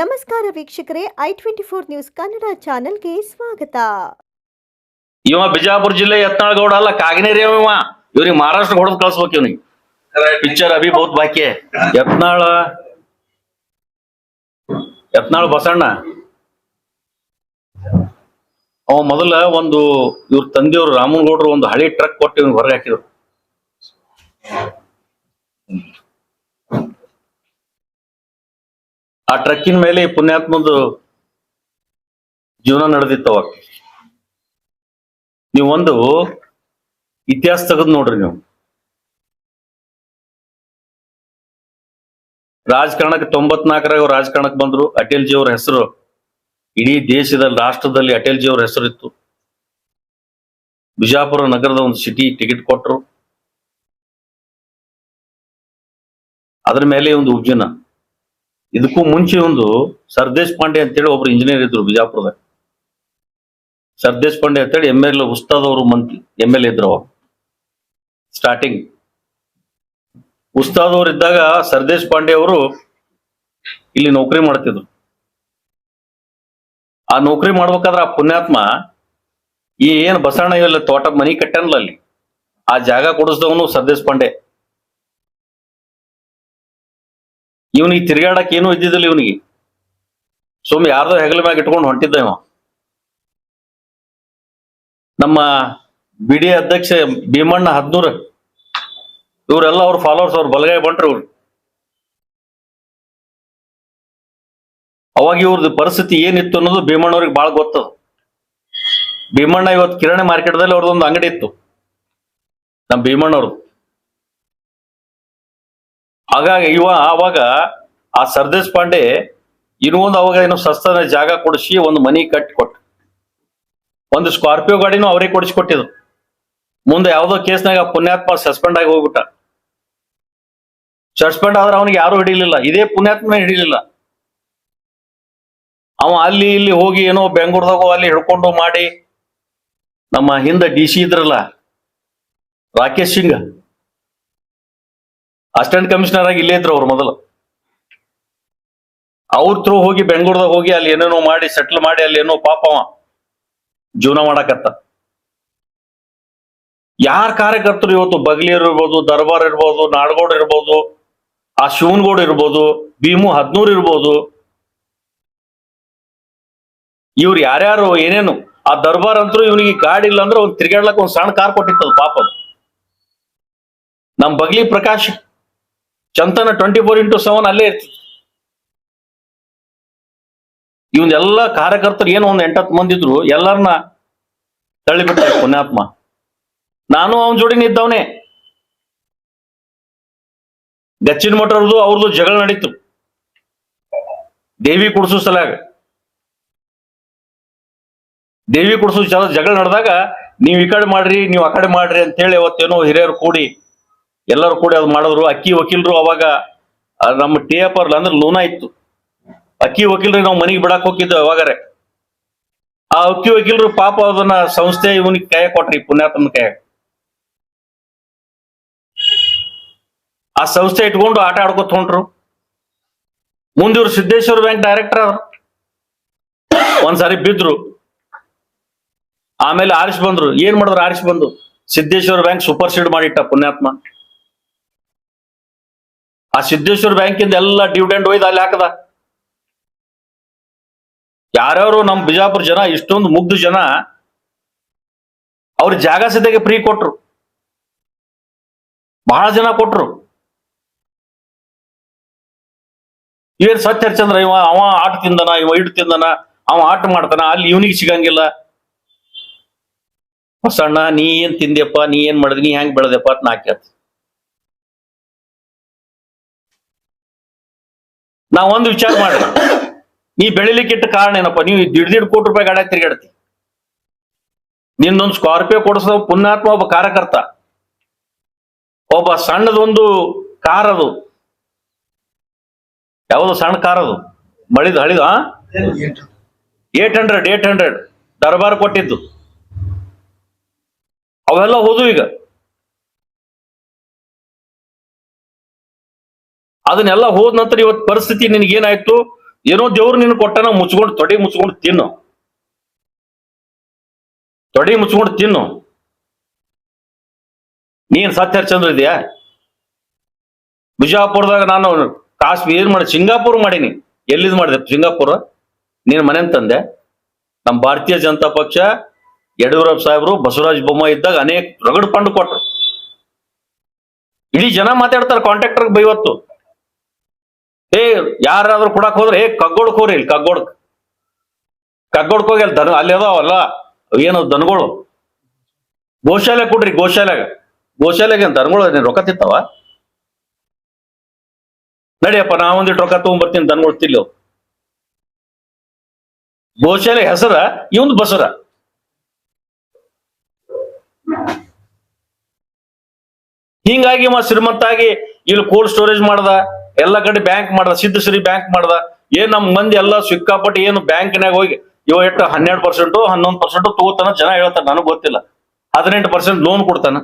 ನಮಸ್ಕಾರ ವೀಕ್ಷಕರೇ I twenty four news Kannada ಚಾನೆಲ್ಗೆ ಸ್ವಾಗತ. ಇವ ಬಿಜಾಪುರ ಜಿಲ್ಲೆ ಯತ್ನಾಳಗೌಡ ಅಲ್ಲ ಕಾಗಿನೇರಿ ಅವ ಇವ. ಇವ್ರಿಗೆ ಮಹಾರಾಷ್ಟ್ರ ಹೊಡೆದು ಕಳ್ಸ್ಬೇಕು ಇವ್ನಿಗೆ. ಪಿಕ್ಚರ್ ಅಭಿ ಬಹುತ್ ಬಾಕಿ. ಯತ್ನಾಳ. ಯತ್ನಾಳ್ ಬಸಣ್ಣ. ಅವ ಮೊದಲ ಒಂದು ಇವ್ರ ತಂದೆಯವ್ರು ರಾಮನಗೌಡ್ರು ಒಂದು ಹಳಿ ಟ್ರಕ್ ಕೊಟ್ಟು ಇವ್ನಿಗೆ ಹೊರಗೆ ಹಾಕಿದ್ರು. ಆ ಟ್ರಕ್ಕಿನ ಮೇಲೆ ಪುಣ್ಯಾತ್ಮದು ಜೀವನ ನಡೆದಿತ್ತು ಅವಾಗ. ನೀವೊಂದು ಇತಿಹಾಸ ತೆಗೆದು ನೋಡ್ರಿ ನೀವು. ರಾಜಕಾರಣಕ್ಕೆ ತೊಂಬತ್ನಾಲ್ಕರಾಗ ರಾಜಕಾರಣಕ್ಕೆ ಬಂದ್ರು. ಅಟಲ್ ಜಿ ಅವ್ರ ಹೆಸರು ಇಡೀ ದೇಶದಲ್ಲಿ, ರಾಷ್ಟ್ರದಲ್ಲಿ ಅಟಲ್ ಜಿ ಅವ್ರ ಹೆಸರು ಇತ್ತು. ಬಿಜಾಪುರ ನಗರದ ಒಂದು ಸಿಟಿ ಟಿಕೆಟ್ ಕೊಟ್ರು. ಅದ್ರ ಮೇಲೆ ಒಂದು ಉಬ್ಜನ ಇದಕ್ಕೂ ಮುಂಚೆ ಒಂದು ಸರ್ದೇಶ್ ಪಾಂಡೆ ಅಂತೇಳಿ ಒಬ್ರು ಇಂಜಿನಿಯರ್ ಇದ್ರು ಬಿಜಾಪುರದಾಗ. ಸರ್ದೇಶ್ ಪಾಂಡೆ ಅಂತೇಳಿ ಎಂ ಎಲ್ ಉಸ್ತಾದ್ ಅವರು ಮಂತ್ರಿ ಎಂ ಎಲ್ ಎ ಇದ್ರು ಅವರು ಸ್ಟಾರ್ಟಿಂಗ್ ಉಸ್ತಾದ್ ಅವರು ಇದ್ದಾಗ ಸರ್ದೇಶ್ ಪಾಂಡೆ ಅವರು ಇಲ್ಲಿ ನೌಕರಿ ಮಾಡ್ತಿದ್ರು. ಆ ನೌಕರಿ ಮಾಡ್ಬೇಕಾದ್ರೆ ಆ ಪುಣ್ಯಾತ್ಮ ಈ ಏನ್ ಬಸವಣ್ಣ ತೋಟ ಮನಿ ಕಟ್ಟಲ್ಲ ಅಲ್ಲಿ? ಆ ಜಾಗ ಕೊಡಿಸ್ದವನು ಸರ್ದೇಶ್ ಪಾಂಡೆ. ಇವನಿಗೆ ತಿರ್ಗಾಡಕ್ ಏನೂ ಇದ್ದಿದ್ದಿಲ್ಲ ಇವನಿಗೆ. ಸುಮ್ ಯಾರ್ದೋ ಹೆಗಲ ಮ್ಯಾಗ ಇಟ್ಕೊಂಡು ಹೊಂಟಿದ್ದ ಇವ. ನಮ್ಮ ಬಿಡಿ ಅಧ್ಯಕ್ಷ ಭೀಮಣ್ಣ ಹದ್ನೂರ, ಇವರೆಲ್ಲ ಅವ್ರ ಫಾಲೋವರ್ಸ್ ಅವ್ರ ಬಲಗೈ ಬಂಟ್ರಿ ಇವ್ರು. ಅವಾಗ ಇವ್ರದ್ದು ಪರಿಸ್ಥಿತಿ ಏನಿತ್ತು ಅನ್ನೋದು ಭೀಮಣ್ಣವ್ರಿಗೆ ಬಹಳ ಗೊತ್ತದ. ಭೀಮಣ್ಣ ಇವತ್ತು ಕಿರಾಣಿ ಮಾರ್ಕೆಟ್ದಲ್ಲಿ ಅವ್ರದ್ದೊಂದು ಅಂಗಡಿ ಇತ್ತು. ನಮ್ಮ ಭೀಮಣ್ಣವ್ರದ್ದು ಹಾಗಾಗಿ ಇವ ಅವಾಗ ಆ ಸರ್ದೇಶ್ ಪಾಂಡೆ ಇನ್ನೊಂದು ಅವಾಗ ಏನೋ ಸಸ್ತನ ಜಾಗ ಕೊಡಿಸಿ ಒಂದು ಮನಿ ಕಟ್ಟಿ ಕೊಟ್ಟು ಒಂದು ಸ್ಕಾರ್ಪಿಯೋ ಗಾಡಿನೂ ಅವ್ರಿಗೆ ಕೊಡಿಸ್ಕೊಟ್ಟಿದ್ರು. ಮುಂದೆ ಯಾವ್ದೋ ಕೇಸ್ನಾಗ ಪುಣ್ಯಾತ್ಮ ಸಸ್ಪೆಂಡ್ ಆಗಿ ಹೋಗ್ಬಿಟ್ಟ. ಸಸ್ಪೆಂಡ್ ಆದ್ರೆ ಅವನಿಗೆ ಯಾರು ಹಿಡಿಲಿಲ್ಲ. ಇದೇ ಪುಣ್ಯಾತ್ಮ ಹಿಡಿಲಿಲ್ಲ. ಅವ ಅಲ್ಲಿ ಇಲ್ಲಿ ಹೋಗಿ ಏನೋ ಬೆಂಗಳೂರದಾಗ ಅಲ್ಲಿ ಹಿಡ್ಕೊಂಡು ಮಾಡಿ ನಮ್ಮ ಹಿಂದೆ ಡಿ ಸಿ ಇದ್ರಲ್ಲ ರಾಕೇಶ್ ಸಿಂಗ್. ಅಸಿಸ್ಟೆಂಟ್ ಕಮಿಷನರ್ ಆಗಿ ಇಲ್ಲೇ ಇದ್ರು ಅವ್ರು ಮೊದಲು. ಅವ್ರ ಥ್ರೂ ಹೋಗಿ ಬೆಂಗಳೂರದಾಗ ಹೋಗಿ ಅಲ್ಲಿ ಏನೇನೋ ಮಾಡಿ ಸೆಟ್ಲ್ ಮಾಡಿ ಅಲ್ಲಿ ಏನೋ ಪಾಪ ಜೀವನ ಮಾಡಕತ್ತ. ಯಾರ ಕಾರ್ಯಕರ್ತರು ಇವತ್ತು ಬಗ್ಲಿಯರ್ ಇರ್ಬೋದು, ದರ್ಬಾರ್ ಇರ್ಬೋದು, ನಾಡಗೌಡ ಇರ್ಬೋದು, ಆ ಶಿವನಗೌಡ ಇರ್ಬೋದು, ಭೀಮು ಹದ್ನೂರ್ ಇರ್ಬೋದು. ಇವ್ರು ಯಾರ್ಯಾರು ಏನೇನು, ಆ ದರ್ಬಾರ್ ಅಂತೂ ಇವನಿಗೆ ಗಾಡಿ ಇಲ್ಲ ಅಂದ್ರೆ ಒಂದು ತಿರ್ಗಾಡ್ಲಕ್ ಒಂದು ಸಣ್ಣ ಕಾರ್ ಕೊಟ್ಟಿತ್ತದ ಪಾಪ. ನಮ್ ಬಗ್ಲಿ ಪ್ರಕಾಶ್ ಚಂತನ ಟ್ವೆಂಟಿ ಫೋರ್ ಇಂಟು ಸೆವೆನ್ ಅಲ್ಲೇ ಇರ್ತದೆ ಇವನ್ನೆಲ್ಲ ಕಾರ್ಯಕರ್ತರು ಏನು ಒಂದ್ ಎಂಟತ್ತು ಮಂದಿ ಇದ್ರು ಎಲ್ಲರನ್ನ ತಳ್ಳಿಬಿಟ್ಟ ಪುಣ್ಯಾತ್ಮ. ನಾನು ಅವನ ಜೋಡಿನ ಇದ್ದವನೇ. ಗಚ್ಚಿನ ಮಠರದು ಅವ್ರದ್ದು ಜಗಳ ನಡೀತು. ದೇವಿ ಕುಡ್ಸೋ ಸಲಾಗ ದೇವಿ ಕುಡಿಸು ಜಗಳ ನಡೆದಾಗ, ನೀವ್ ಈ ಕಡೆ ಮಾಡ್ರಿ, ನೀವ್ ಆ ಕಡೆ ಮಾಡ್ರಿ ಅಂತ ಹೇಳಿ ಅವತ್ತೇನೋ ಹಿರಿಯರು ಕೂಡಿ ಎಲ್ಲರೂ ಕೂಡಿ ಅದು ಮಾಡಿದ್ರು. ಅಕ್ಕಿ ವಕೀಲರು ಅವಾಗ ನಮ್ಮ ಟಿ ಎಫ್ ಅವ್ರಲ್ಲ ಅಂದ್ರೆ ಲೋನ ಇತ್ತು. ಅಕ್ಕಿ ವಕೀಲರಿಗೆ ನಾವು ಮನೆಗೆ ಬಿಡಾಕ್ ಹೋಗಿದ್ದೆ ಅವಾಗರೆ. ಆ ಅಕ್ಕಿ ವಕೀಲರು ಪಾಪ ಅದನ್ನ ಸಂಸ್ಥೆ ಇವನಿಗೆ ಕೈ ಕೊಟ್ರಿ ಪುಣ್ಯಾತ್ಮನ ಕೈ ಆ ಸಂಸ್ಥೆ ಇಟ್ಕೊಂಡು ಆಟ ಆಡ್ಕೊತ ಹೊಂಟ್ರು. ಮುಂದೆ ಇವ್ರು ಸಿದ್ದೇಶ್ವರ ಬ್ಯಾಂಕ್ ಡೈರೆಕ್ಟರ್ ಅವರು ಒಂದ್ಸಾರಿ ಬಿದ್ರು. ಆಮೇಲೆ ಆರಿಸ್ ಬಂದ್ರು. ಏನ್ ಮಾಡಿದ್ರು ಆರಿಸ್ ಬಂದು? ಸಿದ್ದೇಶ್ವರ ಬ್ಯಾಂಕ್ ಸೂಪರ್ ಸೀಡ್ ಮಾಡಿಟ್ಟ ಪುಣ್ಯಾತ್ಮ. ಆ ಸಿದ್ದೇಶ್ವರ ಬ್ಯಾಂಕಿಂದ ಎಲ್ಲ ಡಿವಿಡೆಂಡ್ ಒಯ್ದು ಅಲ್ಲಿ ಹಾಕದ. ಯಾರ್ಯಾರು ನಮ್ ಬಿಜಾಪುರ ಜನ, ಇಷ್ಟೊಂದು ಮುಗ್ಧ ಜನ, ಅವ್ರ ಜಾಗ ಫ್ರೀ ಕೊಟ್ರು. ಬಹಳ ಜನ ಕೊಟ್ರು. ಇವೇನ್ ಸತ್ಯ ಹರಿಚಂದ್ರ ಇವ, ಅವ ಆಟ ತಿಂದನ, ಇವ ಇಟ್ಟು ತಿಂದನ, ಅವ ಆಟ ಮಾಡ್ತಾನ, ಅಲ್ಲಿ ಇವನಿಗೆ ಸಿಗಂಗಿಲ್ಲ. ಹೊಸಣ್ಣ, ನೀ ಏನ್ ತಿಂದ್ಯಪ್ಪ, ನೀ ಏನ್ ಮಾಡಿದ್ನಿ ನೀ ಹೆಂಗ್ ಬೆಳೆದಪ್ಪ ಅಂತ ನಾ ಕೇಳ್ತ ನಾ ಒಂದು ವಿಚಾರ ಮಾಡಿ ನೀ ಬೆಳಿಲಿಕ್ಕೆ ಇಟ್ಟ ಕಾರಣ ಏನಪ್ಪ? ನೀವು ದಿಡ್ ಕೋಟಿ ರೂಪಾಯಿ ಗಾಡಿ ತಿರುಗಾಡ್ತಿ. ನಿಂದೊಂದು ಸ್ಕಾರ್ಪಿಯೋ ಕೊಡಿಸೋ ಪುಣ್ಯಾತ್ಮ ಒಬ್ಬ ಕಾರ್ಯಕರ್ತ. ಒಬ್ಬ ಸಣ್ಣದೊಂದು ಕಾರ್ ಅದು ಯಾವುದು ಸಣ್ಣ ಕಾರ್ ಅದು ಮಳಿದ ಹಳಿದ ಏಟ್ ಹಂಡ್ರೆಡ್ ಏಟ್ ಹಂಡ್ರೆಡ್. ದರ್ಬಾರ್ ಕೊಟ್ಟಿದ್ದು. ಅವೆಲ್ಲ ಹೋದು ಈಗ. ಅದನ್ನೆಲ್ಲ ಹೋದ ನಂತರ ಇವತ್ತು ಪರಿಸ್ಥಿತಿ ನಿನಗೇನಾಯ್ತು ಏನೋ ದೇವ್ರು ನಿನ್ ಕೊಟ್ಟನ ಮುಚ್ಕೊಂಡು ತೊಡೆ ಮುಚ್ಕೊಂಡು ತಿನ್ನು. ತೊಡೆ ಮುಚ್ಕೊಂಡು ತಿನ್ನು. ನೀನ್ ಸತ್ಯ ಚಂದ್ರ ಇದೆಯಾ? ಬಿಜಾಪುರದಾಗ ನಾನು ಕಾಶ್ಮೀರ್, ಏನ್ ಮಾಡಿ, ಸಿಂಗಾಪುರ್ ಮಾಡೀನಿ. ಎಲ್ಲಿದ್ ಮಾಡಿದೆ? ಸಿಂಗಾಪುರ? ನೀನ್ ಮನೆ ತಂದೆ. ನಮ್ಮ ಭಾರತೀಯ ಜನತಾ ಪಕ್ಷ, ಯಡಿಯೂರಪ್ಪ ಸಾಹೇಬರು, ಬಸವರಾಜ ಬೊಮ್ಮಾಯಿ ಇದ್ದಾಗ ಅನೇಕ ರಗಡ್ ಫಂಡ್ ಕೊಟ್ರು. ಇಡೀ ಜನ ಮಾತಾಡ್ತಾರೆ ಕಾಂಟ್ರಾಕ್ಟರ್ ಬೈವತ್ತು ಏ, ಯಾರಾದ್ರೂ ಕೊಡಕ್ ಹೋದ್ರೆ, ಏ ಕಗ್ಗೋಡ್ ಹೋಗ್ರಿ ಇಲ್ಲಿ, ಕಗ್ಗೊಡ್ಕ. ಕಗ್ಗೋಡ್ಕ್ ಹೋಗಿ ಅಲ್ಲಿ ದನ ಅಲ್ಲಿ ಅದಾವಲ್ಲ, ಏನು ದನಗಳು? ಗೋಶಾಲೆ ಕೊಡ್ರಿ, ಗೋಶಾಲೆಗ. ಗೋಶಾಲೆಗೆ ದನಗಳು ರೊಕ್ಕ ತಿಂತಾವ? ನಡಿಯಪ್ಪ, ನಾ ಒಂದಿಟ್ಟು ರೊಕ್ಕ ತಗೊಂಡ್ಬರ್ತೀನಿ ದನಗಳು ತಿಲ್ಲಿ ಗೋಶಾಲೆ ಹೆಸರ, ಇವಂದ್ ಬಸರ. ಹಿಂಗಾಗಿ ಮ ಶ್ರೀಮಂತಾಗಿ ಇಲ್ಲಿ ಕೋಲ್ಡ್ ಸ್ಟೋರೇಜ್ ಮಾಡ್ದ. ಎಲ್ಲ ಕಡೆ ಬ್ಯಾಂಕ್ ಮಾಡ್ದ, ಸಿದ್ಧಶ್ರೀ ಬ್ಯಾಂಕ್ ಮಾಡ್ದ. ಏನ್ ನಮ್ ಮಂದಿ ಎಲ್ಲ ಸಿಕ್ಕಾಪಟ್ಟಿ ಏನು ಬ್ಯಾಂಕ್ನಾಗ ಹೋಗಿ, ಇವ ಎಷ್ಟು ಹನ್ನೆರಡು ಪರ್ಸೆಂಟ್ ಹನ್ನೊಂದು ಪರ್ಸೆಂಟ್ ತಗೋತಾನ ಜನ ಹೇಳ್ತಾರೆ, ನನಗ್ ಗೊತ್ತಿಲ್ಲ. ಹದಿನೆಂಟು ಪರ್ಸೆಂಟ್ ಲೋನ್ ಕೊಡ್ತಾನ.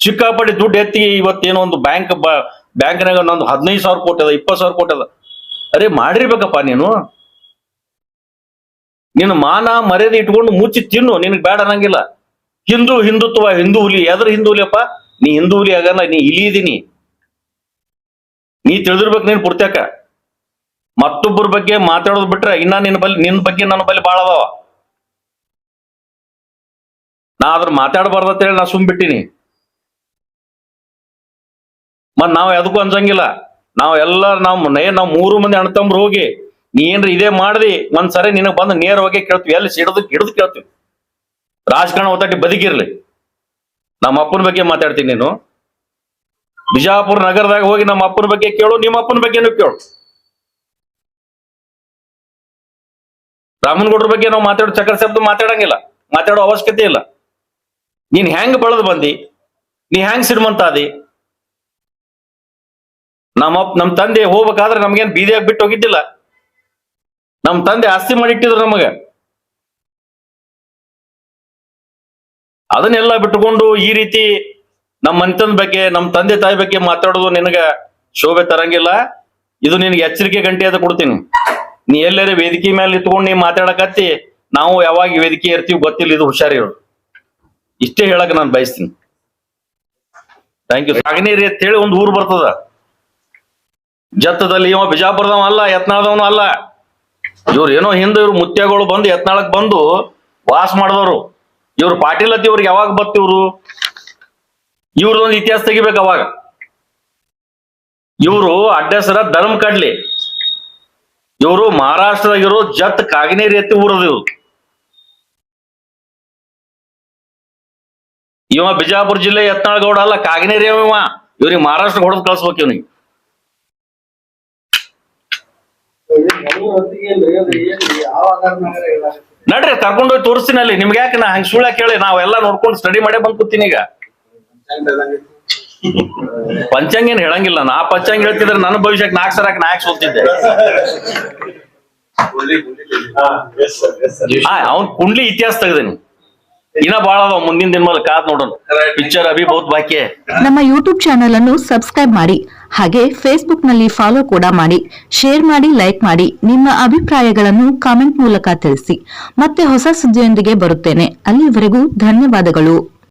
ಸಿಕ್ಕಾಪಟ್ಟಿ ದುಡ್ಡು ಎತ್ತಿ ಇವತ್ತೇನೋ ಒಂದು ಬ್ಯಾಂಕ್ ಬ್ಯಾಂಕ್ನಾಗ ನಂದು ಹದಿನೈದು ಸಾವಿರ ಕೋಟಿ ಅದ ಇಪ್ಪತ್ತು ಸಾವಿರ ಕೋಟಿ ಅದ. ಅರೆ ಮಾಡಿರ್ಬೇಕಪ್ಪ ನೀನು. ನಿನ್ನ ಮಾನ ಮರ್ಯಾದೆ ಇಟ್ಕೊಂಡು ಮುಚ್ಚಿ ತಿನ್ನು, ನಿನಗೆ ಬೇಡ ಅನ್ನಂಗಿಲ್ಲ. ಹಿಂದೂ ಹಿಂದುತ್ವ, ಹಿಂದೂ ಹುಲಿ, ಎದ್ರ ಹಿಂದೂ ಹುಲಿಯಪ್ಪ? ನೀ ಹಿಂದೂ ಹುಲಿ ಆಗಲ್ಲ ನೀ ಇಲಿ ಇದೀನಿ ನೀ ತಿಳಿದಿರ್ಬೇಕು ನೀನ್ ಪೂರ್ತ್ಯಾಕ ಮತ್ತೊಬ್ಬರ ಬಗ್ಗೆ ಮಾತಾಡೋದು ಬಿಟ್ರೆ ಇನ್ನ ನಿನ್ನ ಬಲ್ಲಿ ನಿನ್ನ ಬಗ್ಗೆ ನನ್ನ ಬಲ್ಲಿ ಬಾಳ ಅದಾವ. ನಾ ಅದ್ರ ಮಾತಾಡಬಾರ್ದು ಹೇಳಿ ನಾ ಸುಮ್ ಬಿಟ್ಟಿನಿ. ಮತ್ ನಾವ್ ಎದಕ್ಕೂ ಅನ್ಸಂಗಿಲ್ಲ ನಾವ್ ಎಲ್ಲ ನಾವ್ ಏನ್ ನಾವ್ ಮೂರು ಮಂದಿ ಅಣ್ತಂಬ್ರು ಹೋಗಿ ನೀ ಏನ್ರಿ ಇದೇ ಮಾಡ್ದಿ, ಒಂದ್ಸರಿ ನಿನಗ್ ಬಂದು ನೇರವಾಗಿ ಕೇಳ್ತೀವಿ. ಎಲ್ಲಿ ಸಿಡದು ಹಿಡಿದು ಕೇಳ್ತೀವಿ. ರಾಜಕಾರಣ ಒತ್ತಾಟಿ ಬದುಕಿರ್ಲಿ ನಮ್ಮ ಅಪ್ಪನ ಬಗ್ಗೆ ಮಾತಾಡ್ತೀನಿ ನೀನು. ಬಿಜಾಪುರ ನಗರದಾಗ ಹೋಗಿ ನಮ್ಮ ಅಪ್ಪನ ಬಗ್ಗೆ ಕೇಳು, ನಿಮ್ಮ ಅಪ್ಪನ ಬಗ್ಗೆನೂ ಕೇಳು. ರಾಮನಗೌಡ್ರ ಬಗ್ಗೆ ನಾವು ಮಾತಾಡೋ ಚಕ್ರ ಶಬ್ದ ಮಾತಾಡಂಗಿಲ್ಲ, ಮಾತಾಡೋ ಅವಶ್ಯಕತೆ ಇಲ್ಲ. ನೀನ್ ಹೆಂಗ್ ಬೆಳೆದು ಬಂದಿ, ನೀ ಹೆಂಗ್ ಶ್ರೀಮಂತ ಆದಿ ನಮ್ಮ ನಮ್ ತಂದೆ ಹೋಗ್ಬೇಕಾದ್ರೆ ನಮ್ಗೇನ್ ಬೀದಿಯಾಗ ಬಿಟ್ಟು ಹೋಗಿದ್ದಿಲ್ಲ. ನಮ್ ತಂದೆ ಆಸ್ತಿ ಮಾಡಿಟ್ಟಿದ್ರು ನಮಗ. ಅದನ್ನೆಲ್ಲ ಬಿಟ್ಟುಕೊಂಡು ಈ ರೀತಿ ನಮ್ಮ ಮನೆತನದ ಬಗ್ಗೆ, ನಮ್ಮ ತಂದೆ ತಾಯಿ ಬಗ್ಗೆ ಮಾತಾಡೋದು ನಿನಗ ಶೋಭೆ ತರಂಗಿಲ್ಲ. ಇದು ನಿನಗೆ ಎಚ್ಚರಿಕೆ ಗಂಟೆ ಅದ ಕೊಡ್ತೀನಿ. ನೀ ಎಲ್ಲರ ವೇದಿಕೆ ಮೇಲೆ ನಿಂತ್ಕೊಂಡು ನೀ ಮಾತಾಡಕತ್ತಿ, ನಾವು ಯಾವಾಗ ವೇದಿಕೆ ಇರ್ತೀವಿ ಗೊತ್ತಿಲ್ಲ, ಇದು ಹುಷಾರಿರು ಇಷ್ಟೇ ಹೇಳಕ್ ನಾನು ಬಯಸ್ತೀನಿ. ಥ್ಯಾಂಕ್ ಯು ಸಾಗನೇರಿ ಅಂತ ಹೇಳಿ ಒಂದು ಊರು ಬರ್ತದ. ಜತ್ತದಲ್ಲಿ ಇವ ಬಿಜಾಪುರದವ ಅಲ್ಲ, ಯತ್ನಾಳದವನು ಅಲ್ಲ. ಇವ್ರು ಏನೋ ಹಿಂದೆ ಇವ್ರು ಮುತ್ಯಗಳು ಬಂದು ಯತ್ನಾಳಕ್ ಬಂದು ವಾಸ ಮಾಡಿದವರು. ಇವ್ರು ಪಾಟೀಲ್ ಅತ್ತಿ ಇವ್ರಿಗೆ ಯಾವಾಗ ಬರ್ತಿವ್ರು? ಇವ್ರದೊಂದು ಇತಿಹಾಸ ತೆಗಿಬೇಕು ಅವಾಗ. ಇವರು ಅಡ್ಡಸರ ಧರ್ಮ ಕಡ್ಲಿ. ಇವರು ಮಹಾರಾಷ್ಟ್ರದಾಗಿರೋ ಜತ್ ಕಾಗನೇರಿ ಎತ್ತಿ ಊರದು ಇವ್ರು. ಇವ ಬಿಜಾಪುರ ಜಿಲ್ಲೆ ಯತ್ನಾಳ್ ಗೌಡ ಅಲ್ಲ, ಕಾಗನೇರಿ ಅವ ಇವ. ಇವ್ರಿಗೆ ಮಹಾರಾಷ್ಟ್ರ ಹೊಡೆದು ಕಳ್ಸ್ಬೇಕು ಇವ್ನಿಗೆ. ನಡ್ರಿ ಕರ್ಕೊಂಡೋಗಿ ತೋರಿಸ್ತೀನಿ ಅಲ್ಲಿ. ನಿಮ್ಗೆ ಯಾಕೆ ನಾ ಹಂಗೆ ಸುಳ್ಳ ಕೇಳಿ ನಾವೆಲ್ಲ ನೋಡ್ಕೊಂಡು ಸ್ಟಡಿ ಮಾಡೇ ಬಂದ್ ಕೂತೀನಿ ಈಗ. ಪಂಚಾಂಗ ಏನ್ ಹೇಳಂಗಿಲ್ಲ. ನಾ ಪಂಚಾಂಗ ಹೇಳ್ತಿದ್ರೆ ನನ್ನ ಭವಿಷ್ಯಕ್ಕೆ ನಾಲ್ಕು ಸರಕ್ ನಾಲ್ಕು ಸೋಲ್ತಿದ್ದೆ. ಅವ್ನ್ ಕುಂಡ್ಲಿ ಇತಿಹಾಸ ತೆಗ್ದೇನಿ. ಇನ್ನ ಬಾಳ ಅದಾವ ಮುಂದಿನ ದಿನ ಮೇಲೆ ಕಾದ್ ನೋಡೋಣ ಪಿಕ್ಚರ್ ಅಭಿ ಬಹುತ್ ಬಾಕಿ. ನಮ್ಮ ಯೂಟ್ಯೂಬ್ ಚಾನೆಲ್ ಅನ್ನು ಸಬ್ಸ್ಕ್ರೈಬ್ ಮಾಡಿ, ಹಾಗೆ ಫೇಸ್ಬುಕ್ನಲ್ಲಿ ಫಾಲೋ ಕೂಡ ಮಾಡಿ ಶೇರ್ ಮಾಡಿ ಲೈಕ್ ಮಾಡಿ, ನಿಮ್ಮ ಅಭಿಪ್ರಾಯಗಳನ್ನು ಕಾಮೆಂಟ್ ಮೂಲಕ ತಿಳಿಸಿ. ಮತ್ತೆ ಹೊಸ ಸುದ್ದಿಯೊಂದಿಗೆ ಬರುತ್ತೇನೆ. ಅಲ್ಲಿವರೆಗೂ ಧನ್ಯವಾದಗಳು.